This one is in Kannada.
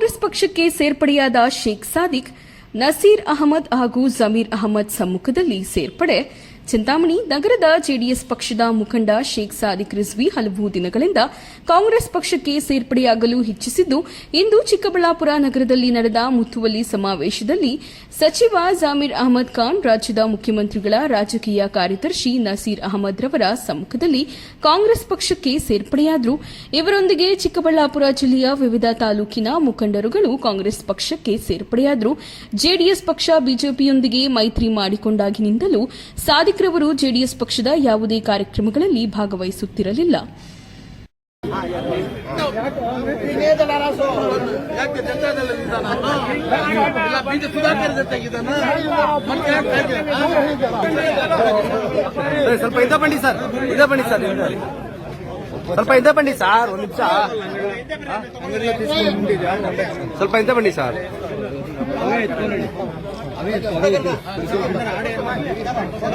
ಕಾಂಗ್ರೆಸ್ ಪಕ್ಷಕ್ಕೆ ಸೇರ್ಪಡೆಯಾದ ಶೇಖ್ ಸಾದಿಕ್ ನಸೀರ್ ಅಹಮದ್ ಹಾಗೂ ಜಮೀರ್ ಅಹಮದ್ ಸಮ್ಮುಖದಲ್ಲಿ ಸೇರ್ಪಡೆ ಚಿಂತಾಮಣಿ, ನಗರದ ಜೆಡಿಎಸ್ ಪಕ್ಷದ ಮುಖಂಡ ಶೇಖ್ ಸಾದಿಕ್ ರಿಜ್ವಿ ಹಲವು ದಿನಗಳಿಂದ ಕಾಂಗ್ರೆಸ್ ಪಕ್ಷಕ್ಕೆ ಸೇರ್ಪಡೆಯಾಗಲು ಇಚ್ಛಿಸಿದ್ದು, ಇಂದು ಚಿಕ್ಕಬಳ್ಳಾಪುರ ನಗರದಲ್ಲಿ ನಡೆದ ಮುತುವಲ್ಲಿ ಸಮಾವೇಶದಲ್ಲಿ ಸಚಿವ ಜಾಮೀರ್ ಅಹಮದ್ ಖಾನ್, ರಾಜ್ಯದ ಮುಖ್ಯಮಂತ್ರಿಗಳ ರಾಜಕೀಯ ಕಾರ್ಯದರ್ಶಿ ನಸೀರ್ ಅಹಮದ್ ರವರ ಸಮ್ಮುಖದಲ್ಲಿ ಕಾಂಗ್ರೆಸ್ ಪಕ್ಷಕ್ಕೆ ಸೇರ್ಪಡೆಯಾದರು. ಇವರೊಂದಿಗೆ ಚಿಕ್ಕಬಳ್ಳಾಪುರ ಜಿಲ್ಲೆಯ ವಿವಿಧ ತಾಲೂಕಿನ ಮುಖಂಡರುಗಳು ಕಾಂಗ್ರೆಸ್ ಪಕ್ಷಕ್ಕೆ ಸೇರ್ಪಡೆಯಾದರು. ಜೆಡಿಎಸ್ ಪಕ್ಷ ಬಿಜೆಪಿಯೊಂದಿಗೆ ಮೈತ್ರಿ ಮಾಡಿಕೊಂಡಾಗಿನಿಂದಲೂ ಸಾದಿಕ್ ರವರು ಜೆಡಿಎಸ್ ಪಕ್ಷದ ಯಾವುದೇ ಕಾರ್ಯಕ್ರಮಗಳಲ್ಲಿ ಭಾಗವಹಿಸುತ್ತಿರಲಿಲ್ಲ. ಸ್ವಲ್ಪ ಇದ್ದ ಬನ್ನಿ ಸರ್ ಬನ್ನಿ ಸರ್ ಸ್ವಲ್ಪ ಇದ ಸರ್, ಒಂದ್ ನಿಮಿಷ. ಸ್ವಲ್ಪ ಇದ್ದ ಬನ್ನಿ ಸರ್.